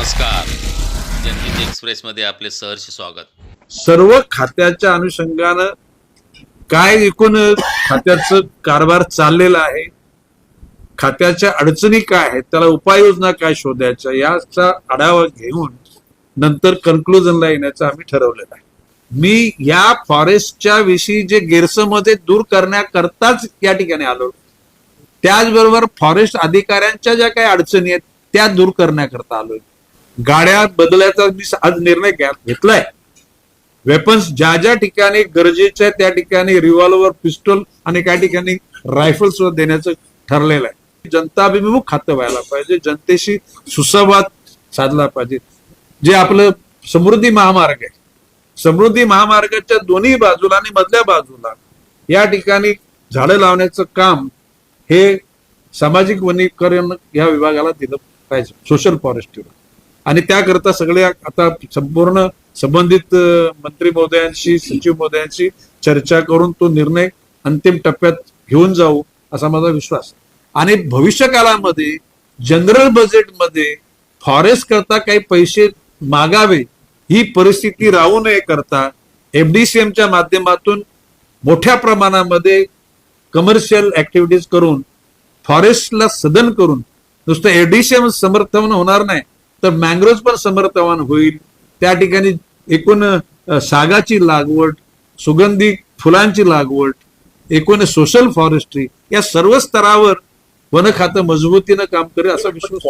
नमस्कार. जनहित एक्सप्रेसमध्ये आपले सहर्ष स्वागत. सर्व खात्याच्या अनुषंगानं काय एकूण खात्याचं कारभार चाललेला आहे खात्याच्या अडचणी काय आहेत त्याला उपाययोजना काय शोधायच्या याचा आढावा घेऊन नंतर कन्क्लुजनला येण्याचं आम्ही ठरवलेलं आहे. मी या फॉरेस्टच्या विषयी जे गैरसमजे दूर करण्याकरताच या ठिकाणी आलो. त्याचबरोबर फॉरेस्ट अधिकाऱ्यांच्या ज्या काही अडचणी आहेत त्या दूर करण्याकरता आलोय. गाड्या बदलायचा मी आज निर्णय घेतलाय. वेपन्स ज्या ज्या ठिकाणी गरजेचे आहे त्या ठिकाणी रिव्हॉल्वर पिस्टल आणि काही ठिकाणी रायफल सुद्धा देण्याचं ठरलेलं आहे. जनताभिमुख खातं व्हायला पाहिजे. जनतेशी सुसंवाद साधला पाहिजे. जे आपलं समृद्धी महामार्ग आहे. समृद्धी महामार्गाच्या दोन्ही बाजूला आणि मधल्या बाजूला या ठिकाणी झाडं लावण्याचं काम हे सामाजिक वनीकरण या विभागाला दिलं पाहिजे. सोशल फॉरेस्ट्रीला आणि त्याकरता सगळे आता संपूर्ण संबंधित मंत्री महोदयांशी सचिव महोदयांशी चर्चा करून तो निर्णय अंतिम टप्प्यात घेऊन जाऊ असा माझा विश्वास आणि भविष्य काळामध्ये जनरल बजेटमध्ये फॉरेस्ट करता काही पैसे मागावे ही परिस्थिती राहू नये करता एमडीसीएमच्या माध्यमातून मोठ्या प्रमाणामध्ये कमर्शियल ऍक्टिव्हिटीज करून फॉरेस्टला सदन करून नुसतं एडीसीएम समर्थन होणार नाही. तर मँग्रोव्ह पण समर्थवान होईल. त्या ठिकाणी एकूण सागाची लागवड सुगंधी फुलांची लागवड एकूण सोशल फॉरेस्ट्री या सर्व स्तरावर वन खातं मजबूतीनं काम करेल असा विश्वास